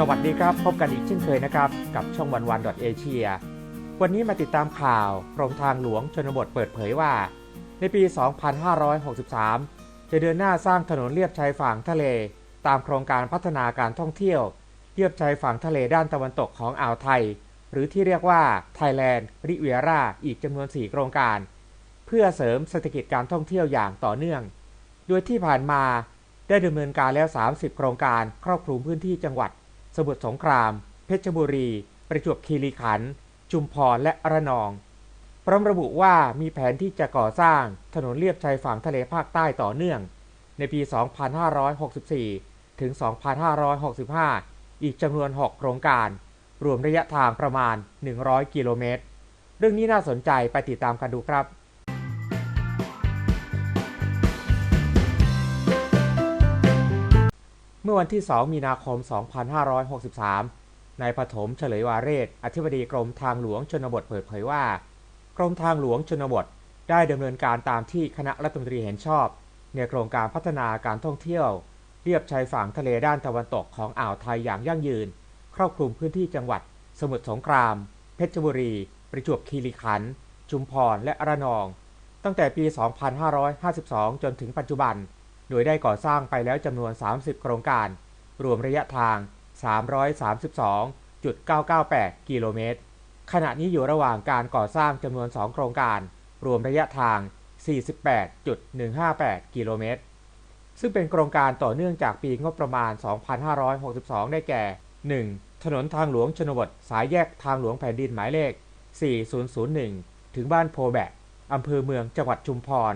สวัสดีครับ พบกันอีกเช่นเคยนะครับ กับช่องวันวันดอทเอเชียวันนี้มาติดตามข่าวกรมทางหลวงชนบทเปิดเผยว่า ในปี 2563 จะเดินหน้าสร้างถนนเลียบชายฝั่งทะเล ตามโครงการพัฒนาการท่องเที่ยว เลียบชายฝั่งทะเลด้านตะวันตกของอ่าวไทย หรือที่เรียกว่า Thailand Riviera อีกจำนวน 4 โครงการ เพื่อเสริมเศรษฐกิจการท่องเที่ยวอย่างต่อเนื่อง โดยที่ผ่านมาได้ดำเนินการแล้ว 30 โครงการครอบคลุมพื้นที่จังหวัด สมุทรสงคราม เพชรบุรี ประจวบคีรีขันธ์ชุมพรและระนอง พร้อมระบุว่ามีแผนที่จะก่อสร้างถนนเลียบชายฝั่งทะเลภาคใต้ต่อเนื่อง ในปี 2564 ถึง 2565 อีกจำนวน 6 โครงการ รวมระยะทางประมาณ 100 กิโลเมตร เรื่องนี้น่าสนใจไปติดตามกันดูครับ อวันที่ 2 มีนาคม 2563 นายปฐมเฉลยวาเรศ อธิบดีกรมทางหลวงชนบทเปิดเผยว่า กรมทางหลวงชนบท ได้ดำเนินการตามที่คณะรัฐมนตรีเห็นชอบ ในโครงการพัฒนาการท่องเที่ยว เรียบชายฝั่งทะเลด้านตะวันตกของอ่าวไทยอย่างยั่งยืน ครอบคลุมพื้นที่จังหวัด สมุทรสงคราม เพชรบุรี ประจวบคีรีขันธ์ ชุมพร และระนอง ตั้งแต่ปี 2552 จนถึงปัจจุบัน โดยได้ก่อสร้างไปแล้วจำนวน 30 โครงการ รวมระยะทาง 332.998 กิโลเมตร ขณะนี้อยู่ระหว่างการก่อสร้างจำนวน 2 โครงการ รวมระยะทาง 48.158 กิโลเมตร ซึ่งเป็นโครงการต่อเนื่องจากปีงบประมาณ 2562 ได้แก่ 1. ถนนทางหลวงชนบท สายแยกทางหลวงแผ่นดินหมายเลข 4001 ถึงบ้านโพแบกอำเภอเมืองจังหวัดชุมพร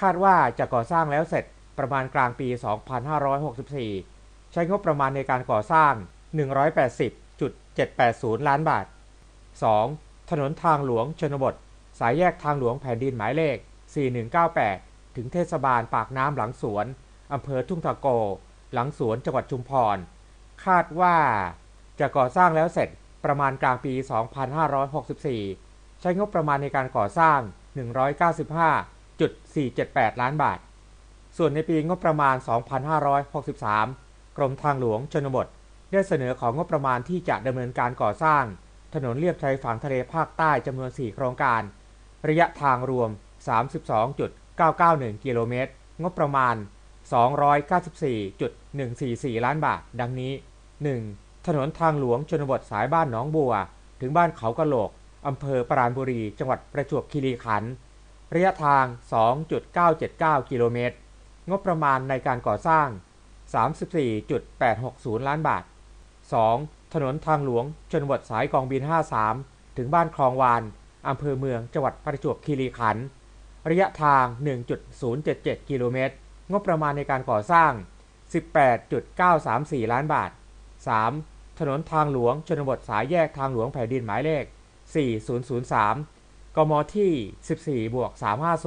คาดว่าจะก่อสร้างแล้วเสร็จ ประมาณกลางปี 2564 ใช้งบประมาณในการก่อสร้าง 180.780 ล้านบาท 2. ถนนทางหลวงชนบท สายแยกทางหลวงแผ่นดินหมายเลข 4198 ถึงเทศบาลปากน้ำหลังสวน อำเภอทุ่งตะโก หลังสวนจังหวัดชุมพร คาดว่าจะก่อสร้างแล้วเสร็จประมาณกลางปี 2564 ใช้งบประมาณในการก่อสร้าง 195.478 ล้านบาท ส่วนในปีงบประมาณ 2563 กรมทางหลวงชนบท ได้เสนอของงบประมาณที่จะดำเนินการก่อสร้าง ถนนเลียบชายฝั่งทะเลภาคใต้จำนวน 4 โครงการ ระยะทางรวม 32.991 กิโลเมตร งบประมาณ 294.144 ล้านบาท ดังนี้ 1. ถนนทางหลวงชนบทสายบ้านหนองบัว ถึงบ้านเขากะโหลกอำเภอปราณบุรี จังหวัดประจวบคีรีขันธ์ระยะทาง 2.979 กิโลเมตร งบประมาณในการก่อสร้าง 34.860 ล้านบาท 2. ถนนทางหลวงชนบทสายกองบิน 53 ถึงบ้านคลองวาน อำเภอเมือง จังหวัดประจวบคีรีขันธ์ระยะทาง 1.077 กิโลเมตร งบประมาณในการก่อสร้าง 18.934 ล้านบาท 3. ถนนทางหลวงชนบทสายแยกทางหลวงแผ่นดินหมายเลข 4003 กมที่ 14บวก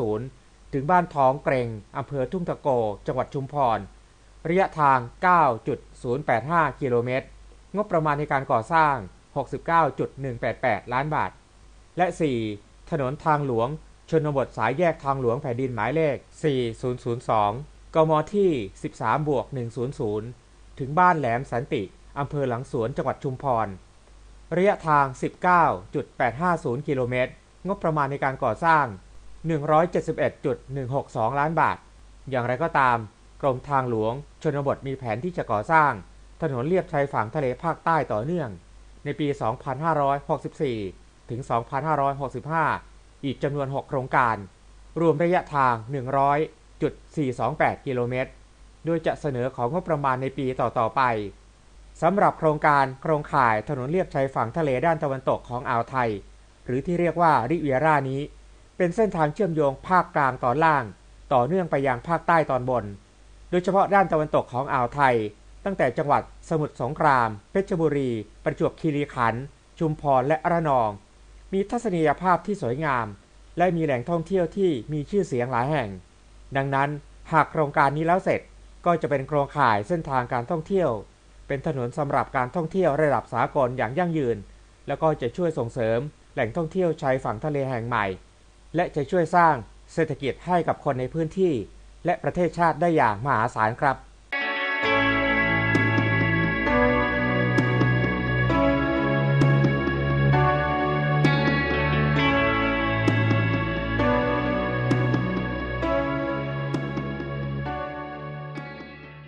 350 ถึงบ้านท้องเกรงอำเภอทุ่งตะโก จังหวัดชุมพร ระยะทาง 9.085 กิโลเมตร งบประมาณในการก่อสร้าง 69.188 ล้านบาท และ 4. ถนนทางหลวง ชนบทสายแยกทางหลวงแผ่นดินหมายเลข 4002 กมที่ 13บวก100 ถึงบ้านแหลมสันติ อำเภอหลังสวน จังหวัดชุมพร ระยะทาง 19.850 กิโลเมตร งบประมาณในการก่อสร้าง 171.162 ล้านบาท อย่างไรก็ตาม กรมทางหลวง ชนบทมีแผนที่จะก่อสร้าง ถนนเลียบชายฝั่งทะเลภาคใต้ต่อเนื่อง ในปี 2564 ถึง 2565 อีกจำนวน 6 โครงการ รวมระยะทาง 100.428 กิโลเมตร โดยจะเสนอของงบประมาณในปีต่อๆไปสำหรับโครงการโครงข่ายถนนเลียบชายฝั่งทะเลด้านตะวันตกของอ่าวไทย หรือที่เรียกว่าริเวียร่านี้ เป็นเส้นทางเชื่อมโยงภาคกลางตอนล่าง ต่อเนื่องไปยังภาคใต้ตอนบน โดยเฉพาะด้านตะวันตกของอ่าวไทย ตั้งแต่จังหวัดสมุทรสงคราม เพชรบุรี ประจวบคีรีขันธ์ชุมพรและระนอง มีทัศนียภาพที่สวยงาม และมีแหล่งท่องเที่ยวที่มีชื่อเสียงหลายแห่ง ดังนั้นหากโครงการนี้แล้วเสร็จก็จะเป็นโครงข่ายเส้นทางการท่องเที่ยว เป็นถนนสำหรับการท่องเที่ยวระดับสากลอย่างยั่งยืน แล้วก็จะช่วยส่งเสริมแหล่งท่องเที่ยวชายฝั่งทะเลแห่งใหม่ และจะช่วยสร้างเศรษฐกิจให้กับคนในพื้นที่ และประเทศชาติได้อย่างมหาศาลครับ